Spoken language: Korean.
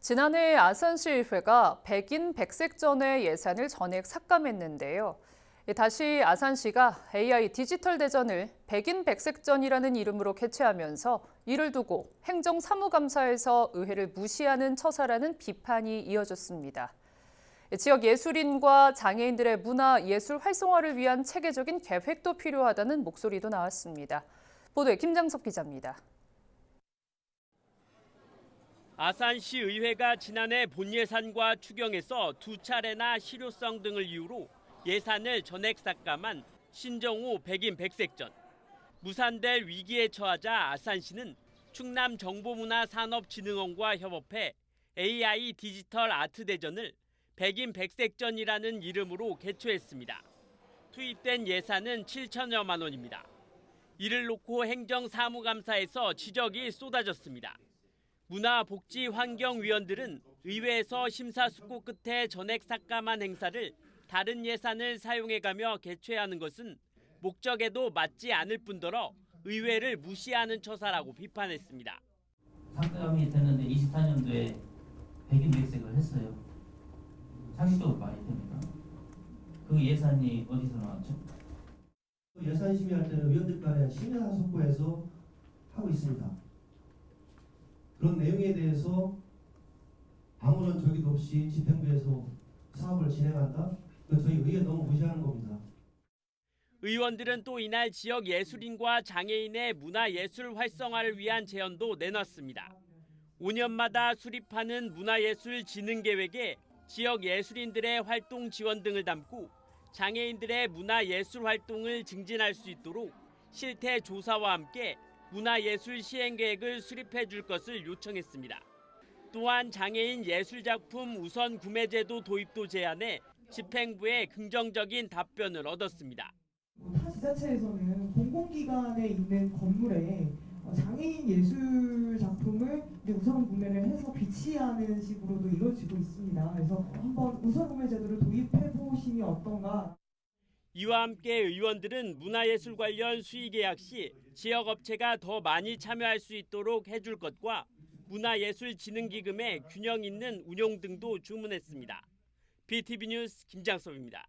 지난해 아산시의회가 백인 백색전의 예산을 전액 삭감했는데요. 다시 아산시가 AI 디지털 대전을 백인 백색전이라는 이름으로 개최하면서 이를 두고 행정사무감사에서 의회를 무시하는 처사라는 비판이 이어졌습니다. 지역 예술인과 장애인들의 문화 예술 활성화를 위한 체계적인 계획도 필요하다는 목소리도 나왔습니다. 보도에 김장석 기자입니다. 아산시 의회가 지난해 본예산과 추경에서 두 차례나 실효성 등을 이유로 예산을 전액 삭감한 신정호 백인 백색전. 무산될 위기에 처하자 아산시는 충남 정보문화산업진흥원과 협업해 AI 디지털 아트 대전을 백인 백색전이라는 이름으로 개최했습니다. 투입된 예산은 7천여만 원입니다. 이를 놓고 행정사무감사에서 지적이 쏟아졌습니다. 문화복지환경위원들은 의회에서 심사숙고 끝에 전액 삭감한 행사를 다른 예산을 사용해가며 개최하는 것은 목적에도 맞지 않을 뿐더러 의회를 무시하는 처사라고 비판했습니다. 삭감이 됐는데 24년도에 백인 백색을 했어요. 상식적으로 말이 됩니까? 그 예산이 어디서 나왔죠? 예산 심의할 때는 의원들 간에 심야 속보해서 하고 있습니다. 그런 내용에 대해서 아무런 저기도 없이 집행부에서 사업을 진행한다? 그 저희 의회 너무 무시하는 겁니다. 의원들은 또 이날 지역 예술인과 장애인의 문화예술 활성화를 위한 제언도 내놨습니다. 5년마다 수립하는 문화예술 진흥 계획에 지역 예술인들의 활동 지원 등을 담고 장애인들의 문화예술 활동을 증진할 수 있도록 실태 조사와 함께 문화예술 시행 계획을 수립해 줄 것을 요청했습니다. 또한 장애인 예술작품 우선 구매제도 도입도 제안해 집행부의 긍정적인 답변을 얻었습니다. 타 지자체에서는 공공기관에 있는 건물에 어, 장애인 예술 작품을 우선 구매를 해서 비치하는 식으로도 이루어지고 있습니다. 그래서 한번 우선 구매 제도를 도입해 보심이 어떤가 이와 함께 의원들은 문화예술 관련 수의 계약 시 지역 업체가 더 많이 참여할 수 있도록 해줄 것과 문화예술진흥기금의 균형 있는 운용 등도 주문했습니다. BTV 뉴스 김장섭입니다.